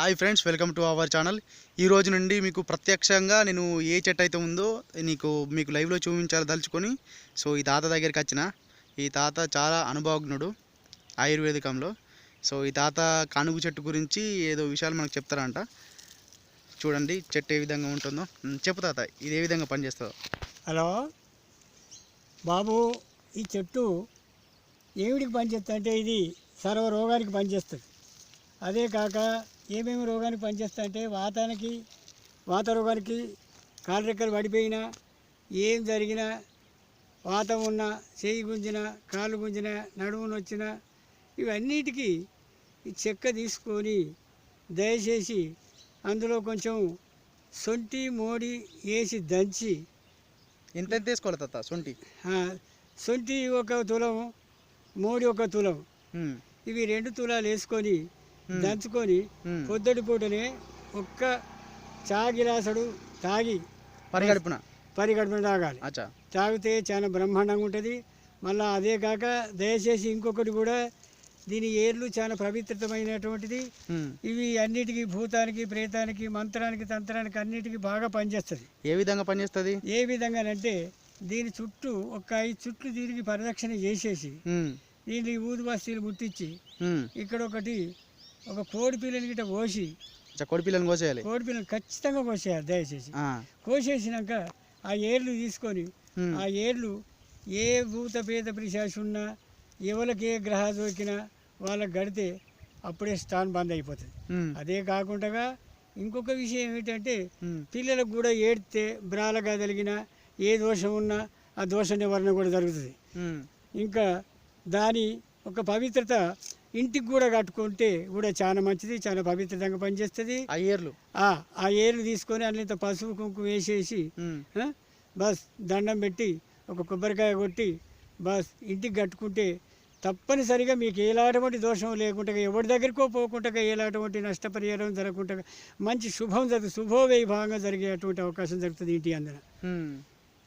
Hi friends welcome to our channel. ఈ రోజు నుండి మీకు ప్రత్యక్షంగా నేను ఏ చెట్టు అయితే ఉందో నీకు మీకు లైవ్లో చూపించాలి దలుచుకొని సో ఈ తాత దగ్గరికి వచ్చిన. ఈ తాత చాలా అనుభవజ్ఞుడు ఆయుర్వేదికంలో. సో ఈ తాత కానుగు చెట్టు గురించి ఏదో విషయాలు మనకు చెప్తారంట. చూడండి చెట్టు ఏ విధంగా ఉంటుందో. చెప్పు తాత ఇది ఏ విధంగా పనిచేస్తుందో. హలో బాబు ఈ చెట్టు ఏమిటికి పనిచేస్తుంది అంటే ఇది సర్వ రోగానికి పనిచేస్తుంది. అదే కాక ఏమేమి రోగానికి పనిచేస్తుంది అంటే వాతానికి వాత రోగానికి కాలు రెక్కలు పడిపోయినా ఏం జరిగినా వాతం ఉన్నా చేయి గుంజిన కాలు గుంజిన నడుము నొచ్చిన ఇవన్నిటికీ చెక్క తీసుకొని దయచేసి అందులో కొంచెం సొంటి మోడి వేసి దంచి ఎంత తీసుకోవాలి తాత సొంటి? సొంటి ఒక తులం మోడి ఒక తులం. ఇవి రెండు తులాలు వేసుకొని దంచుకొని. పొద్దుటి పూటనే ఒక్క చా గిలాసుడు తాగి పరిగడుపున. పరిగడుపున తాగాలి. తాగితే చాలా బ్రహ్మాండంగా ఉంటుంది. మళ్ళీ అదే కాక దయచేసి ఇంకొకటి కూడా దీని ఏర్లు చాలా పవిత్రమైనటువంటిది ఉమ్. ఇవి అన్నిటికీ భూతానికి ప్రేతానికి మంత్రానికి తంత్రానికి అన్నిటికీ బాగా పనిచేస్తుంది. ఏ విధంగా పనిచేస్తుంది? ఏ విధంగానంటే దీని చుట్టూ ఒక ఐదు చుట్లు దీనికి పరిరక్షణ చేసేసి దీనికి ఊదు బస్తీలు ముట్టించి. ఇక్కడ ఒకటి ఒక కోడి పిల్లని గిట్ట కోసి కొడి పిల్లని కోసేయాలి. కోడి పిల్లని ఖచ్చితంగా కోసేయాలి దయచేసి. కోసేసినాక ఆ ఏర్లు తీసుకొని. ఆ ఏర్లు ఏ భూత పేద పిశాచి ఉన్నా ఎవరికి ఏ గ్రహ దొరికినా వాళ్ళకి గడితే అప్పుడే స్టాన్ బంద్ అయిపోతుంది. అదే కాకుండా ఇంకొక విషయం ఏమిటంటే. పిల్లలకు కూడా ఏడితే బ్రాలగా కలిగిన ఏ దోషం ఉన్నా ఆ దోష నివారణ కూడా జరుగుతుంది. ఇంకా దాని ఒక పవిత్రత ఇంటికి కూడా కట్టుకుంటే కూడా చాలా మంచిది చాలా పవిత్రంగా పనిచేస్తుంది. ఆ ఏర్లు? ఆ ఏర్లు తీసుకొని అన్నింత పసుపు కుంకుమ వేసేసి బస్ దండం పెట్టి ఒక కొబ్బరికాయ కొట్టి బస్ ఇంటికి కట్టుకుంటే తప్పనిసరిగా మీకు ఎలాంటి దోషం లేకుండా ఎవరి దగ్గరికో పోకుండా ఎలాంటి నష్టపరిహారం జరగకుండా మంచి శుభం జరుగు శుభోవైభవంగా జరిగేటువంటి అవకాశం జరుగుతుంది ఇంటి అందున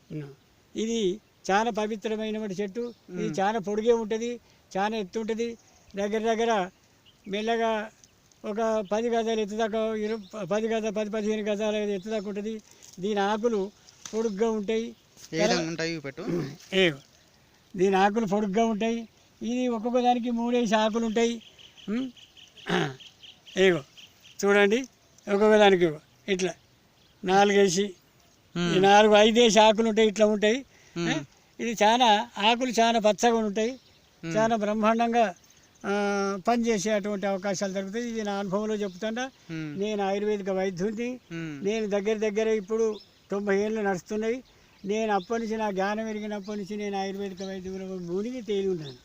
ఉన్నా. ఇది చాలా పవిత్రమైనటువంటి చెట్టు ఇది చాలా పొడిగే ఉంటుంది చాలా ఎత్తు ఉంటుంది దగ్గర దగ్గర మెల్లగా ఒక పది గజాలు ఎత్తు దాకా ఇరు పది గజ పది పదిహేను గజాల ఎత్తు దాకా ఉంటుంది. దీని ఆకులు పొడుగ్గా ఉంటాయి. ఉంటాయి పెట్టు? దీని ఆకులు పొడుగ్గా ఉంటాయి. ఇది ఒక్కొక్క దానికి మూడేసి ఆకులు ఉంటాయి. ఏగో చూడండి. ఒక్కొక్క దానికి ఇట్లా నాలుగేసి నాలుగు ఐదేసి ఆకులు ఉంటాయి ఇట్లా ఉంటాయి? ఇది చాలా ఆకులు చాలా పచ్చగా ఉంటాయి. చాలా బ్రహ్మాండంగా ఆ, పనిచేసే అటువంటి అవకాశాలు దొరుకుతాయి. ఇది నా అనుభవంలో చెప్తాడా ఉమ్, నేను ఆయుర్వేదిక వైద్యుడిని. ఉమ్, నేను దగ్గర దగ్గర ఇప్పుడు తొంభై ఏళ్ళు నడుస్తున్నాయి. నేను అప్పటి నుంచి నా జ్ఞానం ఎరిగినప్పటి నుంచి నేను ఆయుర్వేదిక వైద్యుల మునిగి తేలి ఉన్నాను.